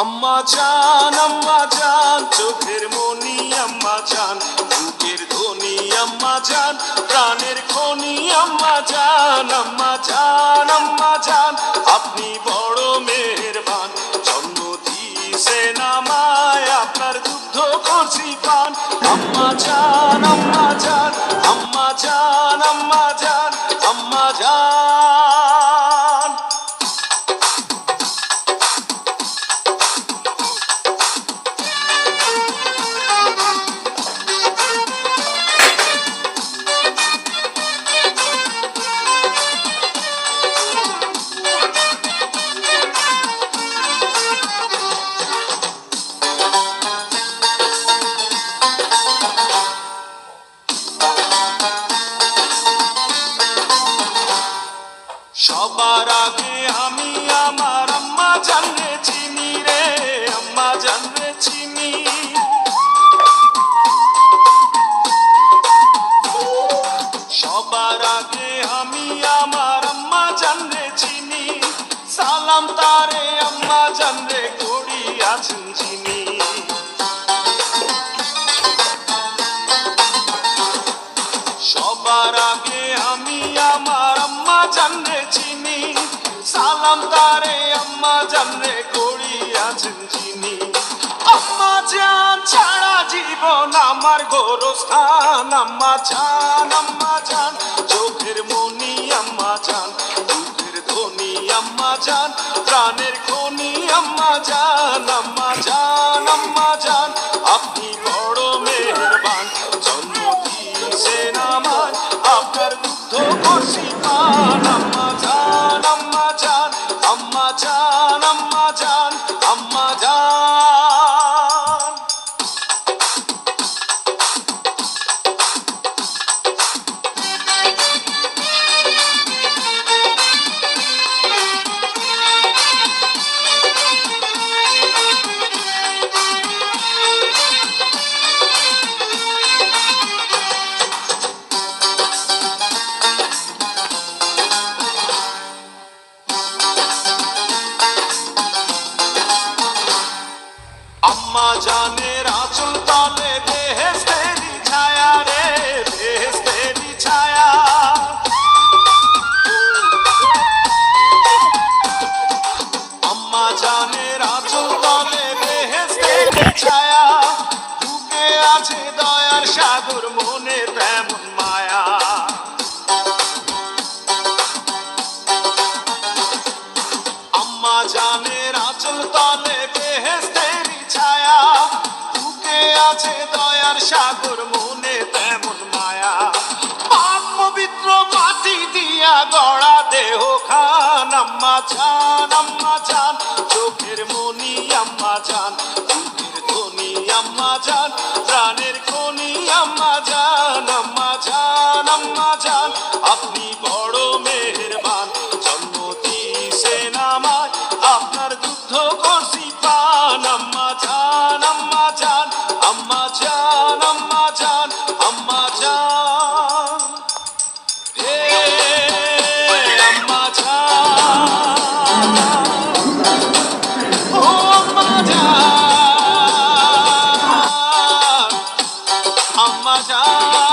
আম্মা জান আম্মা জান চোখের মনি আম্মা জান। জান, প্রাণের খনি আম্মা জান আম্মা জান আম্মা জান। আপনি বড় মেহেরবান জন্ম দিয়েছেন আমায় আপনার দুগ্ধ করছি পান আম্মা জান আম্মা জান। সবার আগে আমি আমার আম্মা জানলে চিনি রে, আম্মা জানলে চিনি। সবার আগে আমি আমার আম্মা জানলে চিনি, সালাম তারে আম্মা জানলে করি আছেন চিনি। সবার আগে সালাম তারে আম্মা জানলে করি আছেন চিনি আম্মা জান ছাড়া জীবন আমার গোরস্থান। আম্মা জান আম্মা জান, চোখের মনি আম্মা জান, দুধের ধ্বনি আম্মা জান, প্রাণের খনি আম্মা জান আম্মা জান আম্মা জান। আপনি বড় ছায়া রে বেহেস্তেরি ছায়া আম্মা জানের আঁচল ছায়া বুকে আছে দয়ার সাগর মনে তেমন আছে দয়ার সাগর, মনে তেমন মায়া। পাপ পবিত্র মাটি দিয়া গড়া দেহ খান, আম্মা ছান আম্মা জান तमाशा